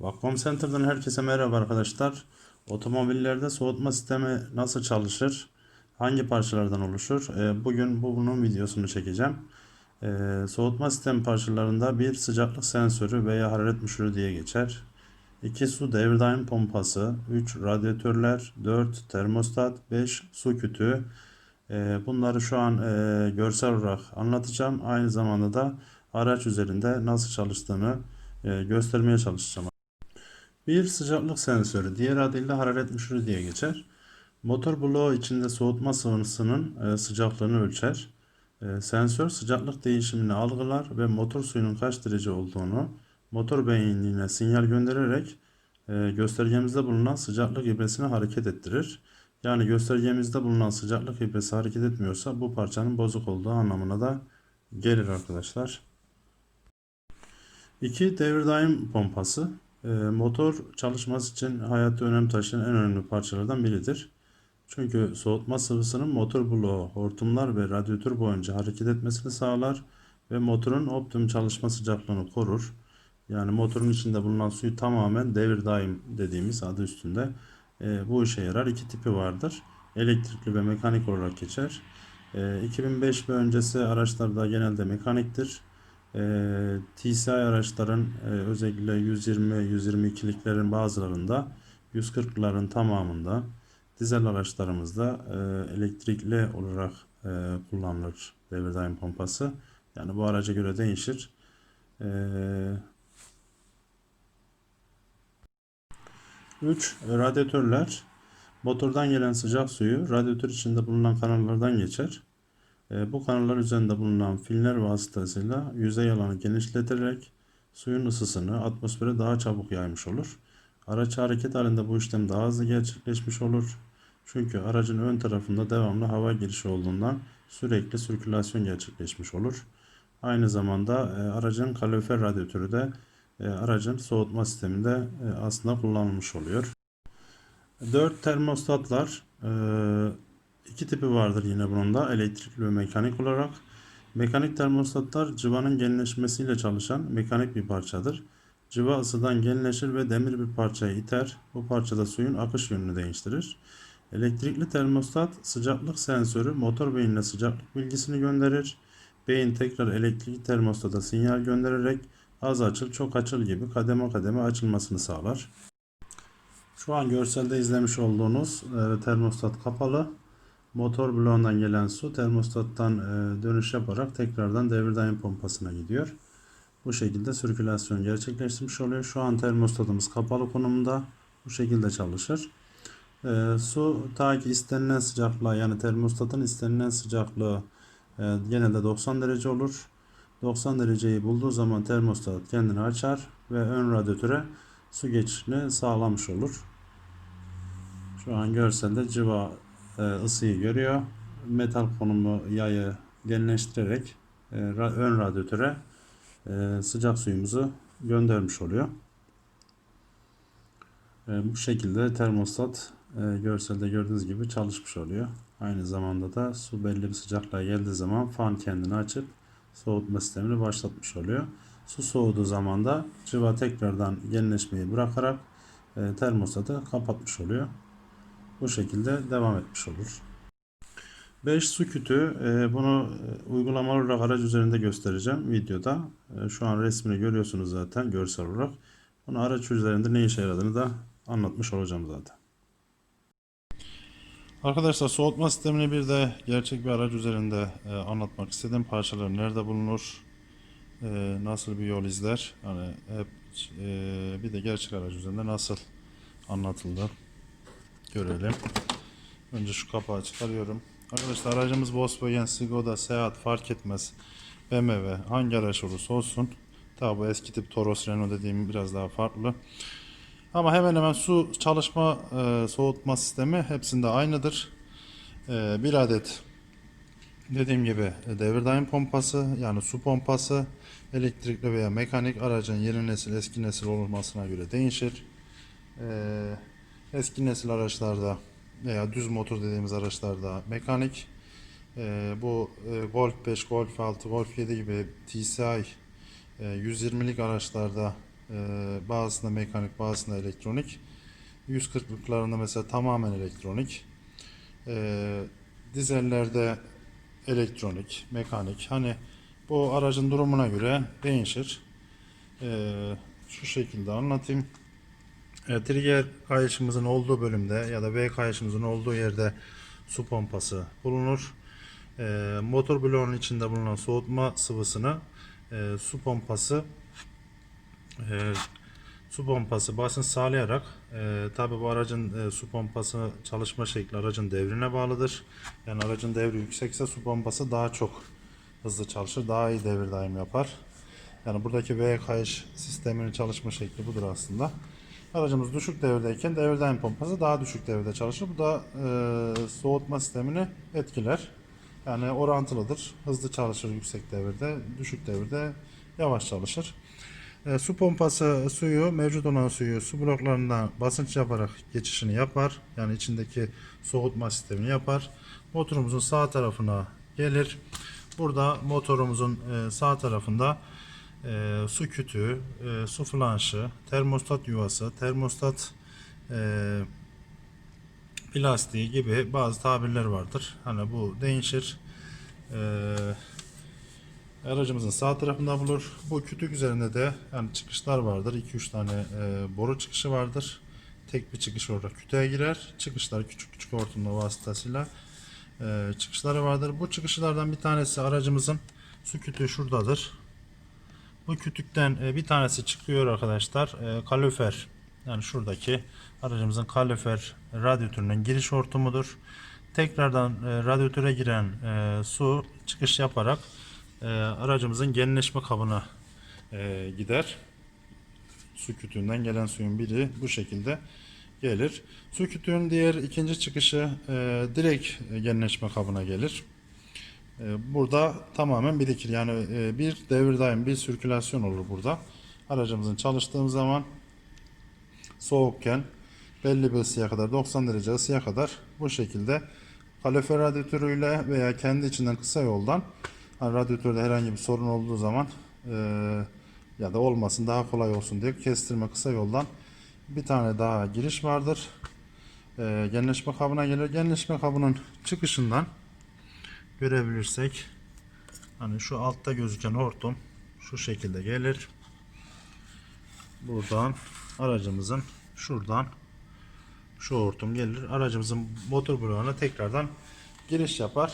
Vacuum Center'dan herkese merhaba arkadaşlar. Otomobillerde soğutma sistemi nasıl çalışır? Hangi parçalardan oluşur? Ee, Bugün bu bunun videosunu çekeceğim. Ee, Soğutma sistemi parçalarında bir sıcaklık sensörü veya hararet müşürü diye geçer. 2 su devir pompası, 3 radyatörler, 4 termostat, 5 su kütüğü. Ee, Bunları şu an e, görsel olarak anlatacağım. Aynı zamanda da araç üzerinde nasıl çalıştığını e, göstermeye çalışacağım. Bir sıcaklık sensörü, diğer adıyla hararet müşürü diye geçer. Motor bloğu içinde soğutma sıvısının e, sıcaklığını ölçer. E, Sensör sıcaklık değişimini algılar ve motor suyunun kaç derece olduğunu motor beyinliğine sinyal göndererek e, göstergemizde bulunan sıcaklık ibresini hareket ettirir. Yani göstergemizde bulunan sıcaklık ibresi hareket etmiyorsa bu parçanın bozuk olduğu anlamına da gelir arkadaşlar. 2. Devir daim pompası. E, motor çalışması için hayatta önem taşıyan en önemli parçalardan biridir. Çünkü soğutma sıvısının motor bloğu, hortumlar ve radyatör boyunca hareket etmesini sağlar ve motorun optimum çalışma sıcaklığını korur. Yani motorun içinde bulunan suyu tamamen devir daim dediğimiz adı üstünde e, bu işe yarar. İki tipi vardır. Elektrikli ve mekanik olarak geçer. E, 2005 ve öncesi araçlarda genelde mekaniktir. E, TCI araçların e, özellikle 120-122'liklerin bazılarında 140'ların tamamında dizel araçlarımızda e, elektrikli olarak e, kullanılır devir daim pompası. Yani bu araca göre değişir. E, 3. Radyatörler. Motordan gelen sıcak suyu radyatör içinde bulunan kanallardan geçer. E, bu kanallar üzerinde bulunan filler vasıtasıyla yüzey alanı genişleterek suyun ısısını atmosfere daha çabuk yaymış olur. Araç hareket halinde bu işlem daha hızlı gerçekleşmiş olur. Çünkü aracın ön tarafında devamlı hava girişi olduğundan sürekli sirkülasyon gerçekleşmiş olur. Aynı zamanda e, aracın kalorifer radyatörü de e, aracın soğutma sisteminde e, aslında kullanılmış oluyor. 4 termostatlar iki tipi vardır yine bunun da elektrikli ve mekanik olarak. Mekanik termostatlar cıvanın genleşmesiyle çalışan mekanik bir parçadır. Cıva ısıdan genleşir ve demir bir parçayı iter. Bu parçada suyun akış yönünü değiştirir. Elektrikli termostat sıcaklık sensörü motor beynine sıcaklık bilgisini gönderir. Beyin tekrar elektrikli termostata sinyal göndererek az açıl çok açıl gibi kademe kademe açılmasını sağlar. Şu an görselde izlemiş olduğunuz e, termostat kapalı. Motor bloğundan gelen su termostattan e, dönüş yaparak tekrardan devir daim pompasına gidiyor. Bu şekilde sirkülasyon gerçekleştirmiş oluyor. Şu an termostatımız kapalı konumda. Bu şekilde çalışır. E, su ta ki istenilen sıcaklığa yani termostatın istenilen sıcaklığı e, genelde 90 derece olur. 90 dereceyi bulduğu zaman termostat kendini açar ve ön radyatöre su geçişini sağlamış olur. Şu an görselde civa ısıyı görüyor. Metal konumu yayı genleştirerek e, ön radyatöre e, sıcak suyumuzu göndermiş oluyor. E, bu şekilde termostat e, görselde gördüğünüz gibi çalışmış oluyor. Aynı zamanda da su belli bir sıcaklığa geldiği zaman fan kendini açıp soğutma sistemini başlatmış oluyor. Su soğuduğu zaman da cıva tekrardan genleşmeyi bırakarak e, termostatı kapatmış oluyor. Bu şekilde devam etmiş olur. 5 su kütüğü e, bunu e, uygulamalı olarak aracı üzerinde göstereceğim videoda. E, şu an resmini görüyorsunuz zaten görsel olarak. Bunu araç üzerinde ne işe yaradığını da anlatmış olacağım zaten. Arkadaşlar soğutma sistemini bir de gerçek bir araç üzerinde anlatmak istedim. Parçalar nerede bulunur? nasıl bir yol izler? Hani hep bir de gerçek araç üzerinde nasıl anlatıldı? Görelim. Önce şu kapağı çıkarıyorum. Arkadaşlar aracımız Volkswagen, Skoda, Seat fark etmez. BMW hangi araç olursa olsun. Tabi bu eski tip Toros, Renault dediğim biraz daha farklı. Ama hemen hemen su çalışma e, soğutma sistemi hepsinde aynıdır. E, bir adet dediğim gibi devir daim pompası yani su pompası elektrikli veya mekanik aracın yeni nesil eski nesil olmasına göre değişir. E, eski nesil araçlarda veya düz motor dediğimiz araçlarda mekanik e, bu e, Golf 5, Golf 6, Golf 7 gibi TCI e, 120'lik araçlarda Ee, bazısında mekanik, bazısında elektronik. 140'lıklarında mesela tamamen elektronik. Ee, dizellerde elektronik, mekanik. Hani bu aracın durumuna göre değişir. Ee, şu şekilde anlatayım. E, trigger kayışımızın olduğu bölümde ya da V kayışımızın olduğu yerde su pompası bulunur. E, motor bloğunun içinde bulunan soğutma sıvısını e, su pompası e, su pompası basınç sağlayarak e, tabi bu aracın e, su pompası çalışma şekli aracın devrine bağlıdır. Yani aracın devri yüksekse su pompası daha çok hızlı çalışır, daha iyi devir daim yapar. Yani buradaki V kayış sisteminin çalışma şekli budur aslında. Aracımız düşük devirdeyken devir daim pompası daha düşük devirde çalışır. Bu da e, soğutma sistemini etkiler. Yani orantılıdır. Hızlı çalışır yüksek devirde, düşük devirde yavaş çalışır. E, su pompası suyu, mevcut olan suyu su bloklarından basınç yaparak geçişini yapar. Yani içindeki soğutma sistemini yapar. Motorumuzun sağ tarafına gelir. Burada motorumuzun e, sağ tarafında e, su kütüğü, e, su flanşı, termostat yuvası, termostat e, plastiği gibi bazı tabirler vardır. Hani bu değişir. E, aracımızın sağ tarafında bulur. Bu kütük üzerinde de yani çıkışlar vardır. 2-3 tane e, boru çıkışı vardır. Tek bir çıkış orada kütüğe girer. Çıkışlar küçük küçük hortumla vasıtasıyla e, çıkışları vardır. Bu çıkışlardan bir tanesi aracımızın su kütüğü şuradadır. Bu kütükten e, bir tanesi çıkıyor arkadaşlar. E, kalorifer yani şuradaki aracımızın kalorifer radyatörünün giriş hortumudur. Tekrardan e, radyatöre giren su çıkış yaparak aracımızın genleşme kabına gider. Su kütüğünden gelen suyun biri bu şekilde gelir. Su kütüğün diğer ikinci çıkışı direkt genleşme kabına gelir. E, Burada tamamen birikir. Yani e, bir devir daim bir sirkülasyon olur burada. Aracımızın çalıştığım zaman soğukken belli bir ısıya kadar 90 derece ısıya kadar bu şekilde kalorifer radyatörüyle veya kendi içinden kısa yoldan hani radyatörde herhangi bir sorun olduğu zaman e, ya da olmasın daha kolay olsun diye kestirme kısa yoldan bir tane daha giriş vardır. E, genleşme kabına gelir. Genleşme kabının çıkışından görebilirsek hani şu altta gözüken hortum şu şekilde gelir. Buradan aracımızın şuradan şu hortum gelir. Aracımızın motor bloğuna tekrardan giriş yapar.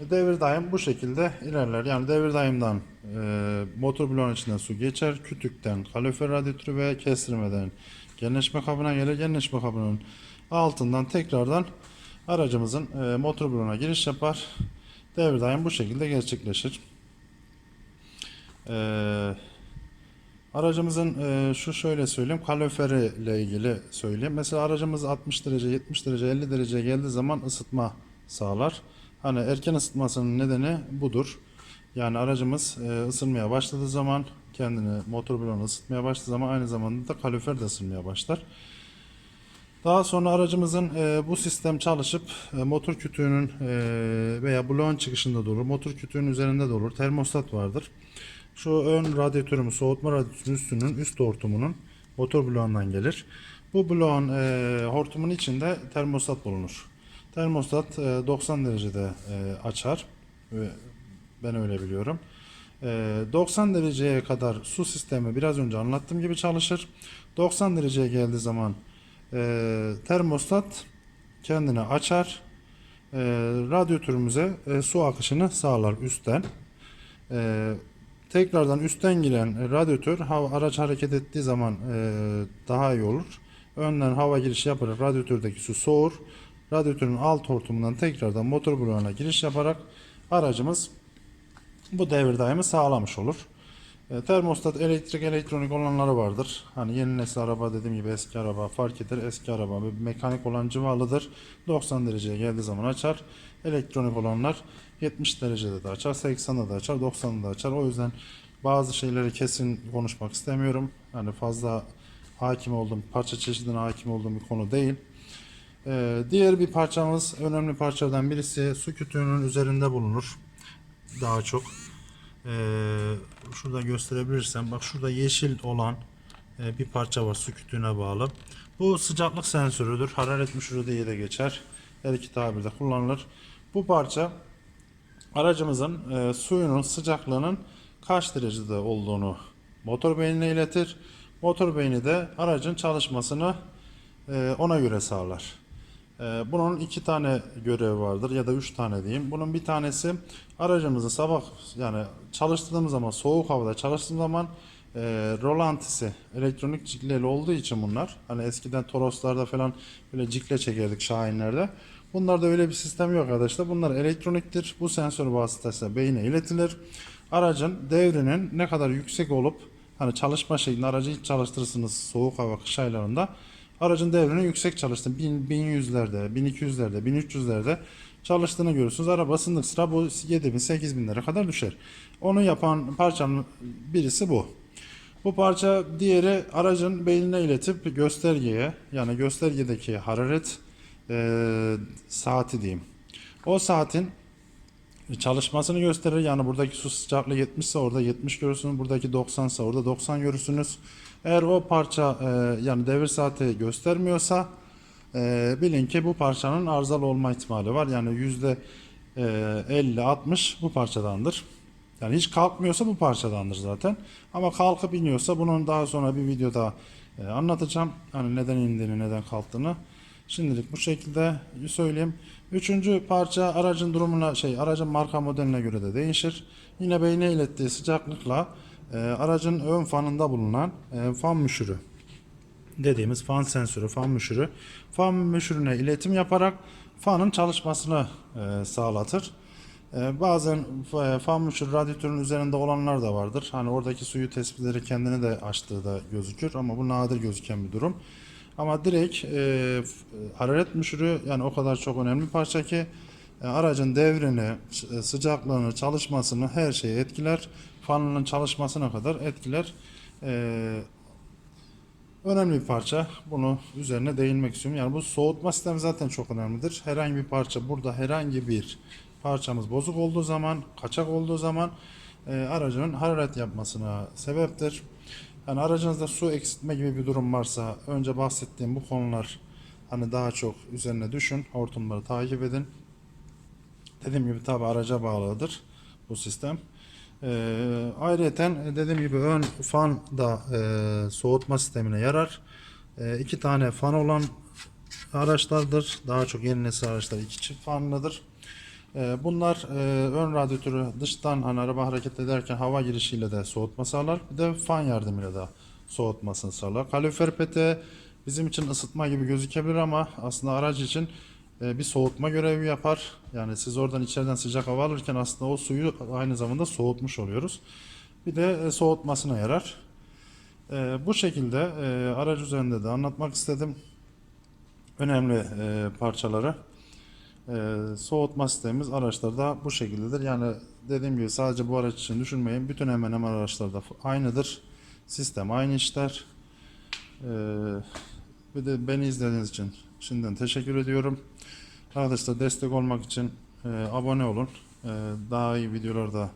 Devir daim bu şekilde ilerler. Yani devir daimden e, motor bloğun içinden su geçer. Kütükten kalorifer radyatörü ve kestirmeden genleşme kabına gelir. Genleşme kabının altından tekrardan aracımızın e, motor bloğuna giriş yapar. Devir daim bu şekilde gerçekleşir. Eee Aracımızın e, şu şöyle söyleyeyim kaloriferi ile ilgili söyleyeyim. Mesela aracımız 60 derece, 70 derece, 50 derece geldiği zaman ısıtma sağlar. Hani erken ısıtmasının nedeni budur. Yani aracımız e, ısınmaya başladığı zaman kendini motor bloğunu ısıtmaya başladığı zaman aynı zamanda da kalorifer de ısınmaya başlar. Daha sonra aracımızın e, bu sistem çalışıp e, motor kütüğünün e, veya bloğun çıkışında da olur. Motor kütüğünün üzerinde de olur. Termostat vardır. Şu ön radyatörümüz, soğutma radyatörünün üstünün üst hortumunun motor bloğundan gelir. Bu bloğun e, hortumun içinde termostat bulunur. Termostat e, 90 derecede e, açar. Ve ben öyle biliyorum. E, 90 dereceye kadar su sistemi biraz önce anlattığım gibi çalışır. 90 dereceye geldiği zaman e, termostat kendini açar. E, radyatörümüze e, su akışını sağlar üstten. E, tekrardan üstten giren radyatör hava, araç hareket ettiği zaman e, daha iyi olur. Önden hava girişi yaparak radyatördeki su soğur. Radyatörün alt hortumundan tekrardan motor bloğuna giriş yaparak aracımız bu devir daimi sağlamış olur. E, termostat elektrik elektronik olanları vardır. Hani yeni nesil araba dediğim gibi eski araba fark eder. Eski araba bir mekanik olan civarlıdır. 90 dereceye geldiği zaman açar. Elektronik olanlar 70 derecede de açar, 80'de de açar, 90'da da açar. O yüzden bazı şeyleri kesin konuşmak istemiyorum. Hani fazla hakim olduğum, parça çeşidine hakim olduğum bir konu değil. Ee, diğer bir parçamız, önemli parçalardan birisi su kütüğünün üzerinde bulunur. Daha çok. Ee, şurada gösterebilirsem, bak şurada yeşil olan e, bir parça var su kütüğüne bağlı. Bu sıcaklık sensörüdür. Hararet müşürü diye de geçer. Her iki tabirde kullanılır. Bu parça aracımızın e, suyunun sıcaklığının kaç derecede olduğunu motor beynine iletir. Motor beyni de aracın çalışmasını e, ona göre sağlar. E, bunun iki tane görevi vardır ya da üç tane diyeyim. Bunun bir tanesi aracımızı sabah yani çalıştırdığımız zaman soğuk havada çalıştığımız zaman e, rolantisi elektronik cikleli olduğu için bunlar. Hani eskiden Toroslarda falan böyle cikle çekerdik Şahinlerde. Bunlarda öyle bir sistem yok arkadaşlar. Bunlar elektroniktir. Bu sensör vasıtasıyla beyine iletilir. Aracın devrinin ne kadar yüksek olup hani çalışma şeklinde aracı hiç çalıştırırsınız soğuk hava kış aylarında. Aracın devrinin yüksek çalıştığını 1000, 1100'lerde, 1200'lerde, 1300'lerde çalıştığını görürsünüz. Araba ısındık sıra bu 7000, 8000'lere kadar düşer. Onu yapan parçanın birisi bu. Bu parça diğeri aracın beynine iletip göstergeye yani göstergedeki hararet e, saati diyeyim. O saatin çalışmasını gösterir. Yani buradaki su sıcaklığı 70 ise orada 70 görürsünüz. Buradaki 90 ise orada 90 görürsünüz. Eğer o parça e, yani devir saati göstermiyorsa e, bilin ki bu parçanın arızalı olma ihtimali var. Yani yüzde e, 50-60 bu parçadandır. Yani hiç kalkmıyorsa bu parçadandır zaten. Ama kalkıp iniyorsa bunun daha sonra bir videoda e, anlatacağım. Hani neden indiğini, neden kalktığını. Şimdilik bu şekilde söyleyeyim. Üçüncü parça aracın durumuna şey aracın marka modeline göre de değişir. Yine beyne ilettiği sıcaklıkla e, aracın ön fanında bulunan e, fan müşürü dediğimiz fan sensörü, fan müşürü fan müşürüne iletim yaparak fanın çalışmasını e, sağlatır. E, bazen fa- fan müşürü radyatörün üzerinde olanlar da vardır. Hani oradaki suyu tespitleri kendini de açtığı da gözükür ama bu nadir gözüken bir durum. Ama direkt e, f- hararet müşürü yani o kadar çok önemli parça ki e, aracın devrini, e, sıcaklığını, çalışmasını her şeyi etkiler. Fanının çalışmasına kadar etkiler. E, önemli bir parça. Bunu üzerine değinmek istiyorum. Yani bu soğutma sistemi zaten çok önemlidir. Herhangi bir parça burada herhangi bir parçamız bozuk olduğu zaman, kaçak olduğu zaman e, aracının hararet yapmasına sebeptir. Yani aracınızda su eksiltme gibi bir durum varsa önce bahsettiğim bu konular hani daha çok üzerine düşün. Hortumları takip edin. Dediğim gibi tabi araca bağlıdır bu sistem. Ee, ayrıyeten dediğim gibi ön fan da e, soğutma sistemine yarar. E, iki tane fan olan araçlardır. Daha çok yeni nesil araçlar iki çift fanlıdır. E, bunlar e, ön radyatörü dıştan hani araba hareket ederken hava girişiyle de soğutma sağlar. Bir de fan yardımıyla da soğutmasını sağlar. Kalorifer peteği bizim için ısıtma gibi gözükebilir ama aslında araç için e, bir soğutma görevi yapar. Yani siz oradan içeriden sıcak hava alırken aslında o suyu aynı zamanda soğutmuş oluyoruz. Bir de e, soğutmasına yarar. E, bu şekilde e, aracı üzerinde de anlatmak istedim. Önemli e, parçaları. E, soğutma sistemimiz araçlarda bu şekildedir. Yani dediğim gibi sadece bu araç için düşünmeyin. Bütün hemen hemen araçlarda aynıdır. Sistem aynı işler. E, bir de beni izlediğiniz için şimdiden teşekkür ediyorum. Arkadaşlar destek olmak için e, abone olun. E, daha iyi videolar da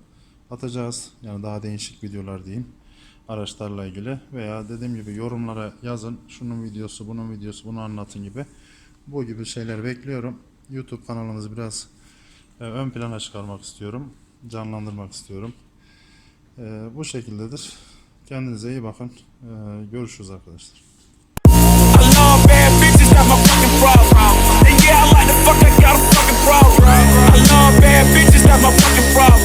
atacağız. Yani daha değişik videolar diyeyim. Araçlarla ilgili veya dediğim gibi yorumlara yazın. Şunun videosu, bunun videosu, bunu anlatın gibi. Bu gibi şeyler bekliyorum. YouTube kanalımızı biraz e, ön plana çıkarmak istiyorum. Canlandırmak istiyorum. E, bu şekildedir. Kendinize iyi bakın. E, görüşürüz arkadaşlar. problem. And yeah, I like the fuck, I got a fucking problem. I love bad bitches, that's my fucking problem.